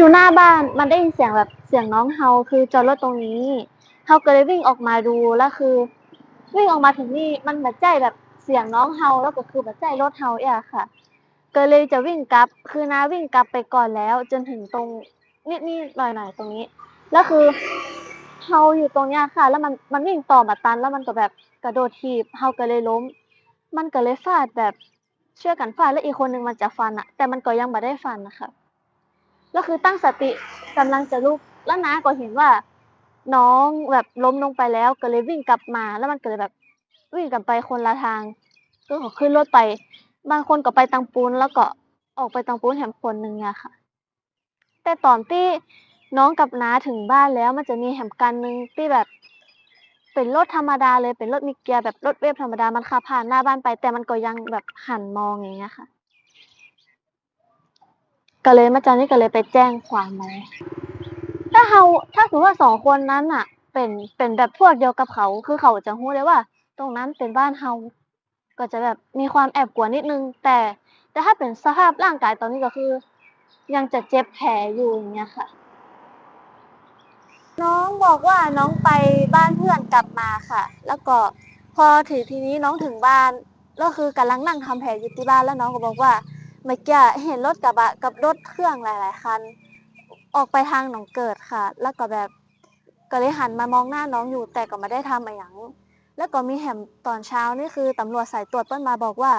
อยู่หน้าบ้านมันได้ยินเสียงแบบเสียงน้องเฮาคือจอดรถตรงนี้เฮาก็เลยวิ่งออกมาดูแล้วคือ วิ่งออกมาถึงนี่มันแบบใจแบบเสียงน้องเฮาแล้วก็คือแบบใจรถเฮาเอะค่ะ ก็เลยจะวิ่งกลับ คือน้าวิ่งกลับไปก่อนแล้ว จนถึงตรงนิดๆหน่อยๆตรงนี้ แล้วคือเฮาอยู่ตรงเนี้ยค่ะ แล้วมันมันวิ่งต่อมาตัน แล้วมันก็แบบกระโดดถีบเฮาก็เลยล้ม มันก็เลยฟาดแบบเชื่อกันฟาดแล้วอีกคนหนึ่งมันจะฟันอะแต่มันก็ยังไม่ได้ฟันนะคะ แล้วคือตั้งสติกำลังจะลุกแล้วน้าก็เห็นว่า น้องแบบล้มลงไปแล้วก็เลยวิ่งกลับมา แล้วมันก็เลยแบบวิ่งกลับไปคนละทางก็ขอขึ้นรถไป บางคนก็ไปตังปูนแล้วก็ออกไปตังปูนแถมคนหนึ่งเนี่ยค่ะ แต่ตอนที่น้องกับน้าถึงบ้านแล้วมันจะมีแหมกันหนึ่งที่แบบ เป็นรถธรรมดาเลยเป็นรถมีเกียร์แบบรถเวฟธรรมดามันขับผ่านหน้าบ้านไป แต่มันก็ยังแบบหันมองอย่างเงี้ยค่ะ ก็เลยมาจานี่ก็เลยไปแจ้งความไว้ถ้าเขาถ้าสมมติว่าสองคนนั้นอะ เป็นเป็นแบบพวกเดียวกับเขาคือเขาจะรู้เลยว่า ตรงนั้นเป็นบ้านเฮาก็จะแบบมีความแอบกลัวนิดนึง แต่แต่ถ้าเป็นสภาพร่างกายตอนนี้ก็คือ ยังจะเจ็บแผลอยู่อย่างเงี้ยค่ะ น้องบอกว่าน้องไปบ้านเพื่อนกลับมาค่ะ แล้วก็พอถึงทีนี้น้องถึงบ้าน แล้วคือกำลังนั่งทำแผลอยู่ที่บ้านแล้วน้องก็บอกว่า เมื่อกี้เห็นรถกระบะกับรถเครื่องหลาย ๆ คัน ออกไปทางหนองเกิดค่ะ แล้วก็แบบก็เลยหันมามองหน้าน้องอยู่ แต่ก็ไม่ได้ทำอะไรอย่าง แล้วก็มีแหมตอนเช้านี่คือตำรวจสายตรวจเปิ้นมาบอกว่า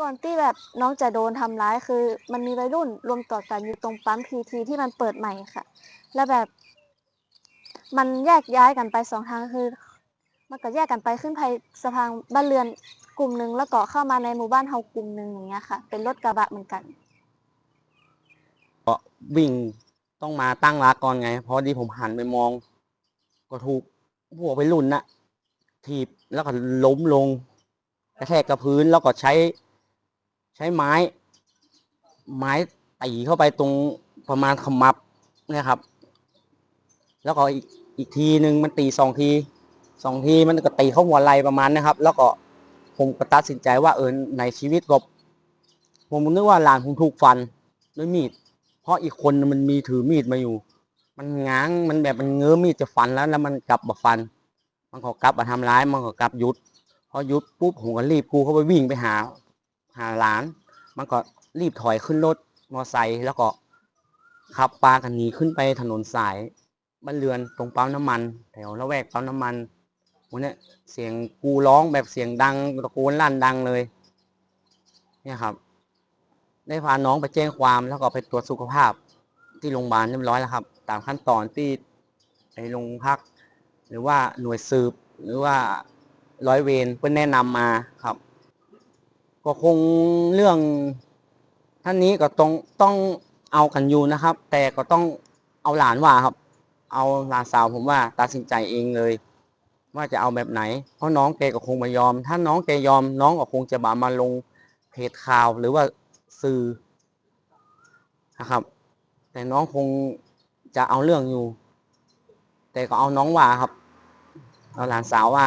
ก่อนที่แบบน้องจะโดนทำร้ายคือ มันมีวัยรุ่นรวมตัวกันอยู่ตรงปั๊มพีทีที่มันเปิดใหม่ค่ะ แล้วแบบ มันแยกย้ายกันไปสองทางคือ มันก็แยกกันไปขึ้นไปสะพานบ้านเรือน กลุ่มหนึ่งแล้วก็เข้ามาในหมู่บ้านเฮากลุ่มหนึ่งอย่างเงี้ยค่ะ เป็นรถกระบะเหมือนกัน ก็วิ่งต้องมาตั้งรักก่อนไงพอดีผมหันไปมอง ก็ถูกพวกไปรุ่นน่ะถีบแล้วก็ล้มลงกระแทกกับพื้นแล้วก็ใช้ ใช้ไม้ ไม้ตีเข้าไปตรงประมาณขมับเนี่ยครับ แล้วก็อีกอีกทีหนึ่งมันตีสองทีสองทีมันก็ตีเข้าหัวไหล่ประมาณนะครับ แล้วก็ ผมก็ตัดสินใจว่าเออในชีวิตก็ผมนึกว่าหลานผมถูกฟันด้วยมีด เพราะอีกคนมันมีถือมีดมาอยู่ มันง้างมันแบบมันเงื้อมีดจะฟันแล้วแล้วมันกลับมาฟัน มันก็กลับมาทำร้าย มันก็กลับหยุดพอหยุดปุ๊บผมก็รีบกูเข้าไปวิ่งไปหา หาหลาน มันก็รีบถอยขึ้นรถมอไซค์แล้วก็ขับปากันหนีขึ้นไปถนนสายบ้านเรือนตรงปั๊มน้ำมัน แถวละแวกปั๊มน้ำมัน วันนี้เสียงกูร้องแบบเสียงดังตะโกนลั่นดังเลย เนี่ยครับ ได้พาน้องไปแจ้งความแล้วก็ไปตรวจสุขภาพที่โรงพยาบาลเรียบร้อยแล้วครับ ตามขั้นตอนที่ในโรงพัก หรือว่าหน่วยสืบ หรือว่าร้อยเวรเพื่อแนะนำมาครับ ก็คงเรื่องท่านนี้ก็ต้องต้องเอากันอยู่นะครับ แต่ก็ต้องเอาหลานว่าครับ เอาหลานสาวผมว่าตัดสินใจเองเลย ว่าจะเอาแบบไหน เพราะน้องแกก็คงไม่ยอม ถ้าน้องแกยอม น้องก็คงจะบามาลงเพจข่าวหรือว่าสื่อนะครับ แต่น้องคงจะเอาเรื่องอยู่ แต่ก็เอาน้องว่าครับ เอาหลานสาวว่า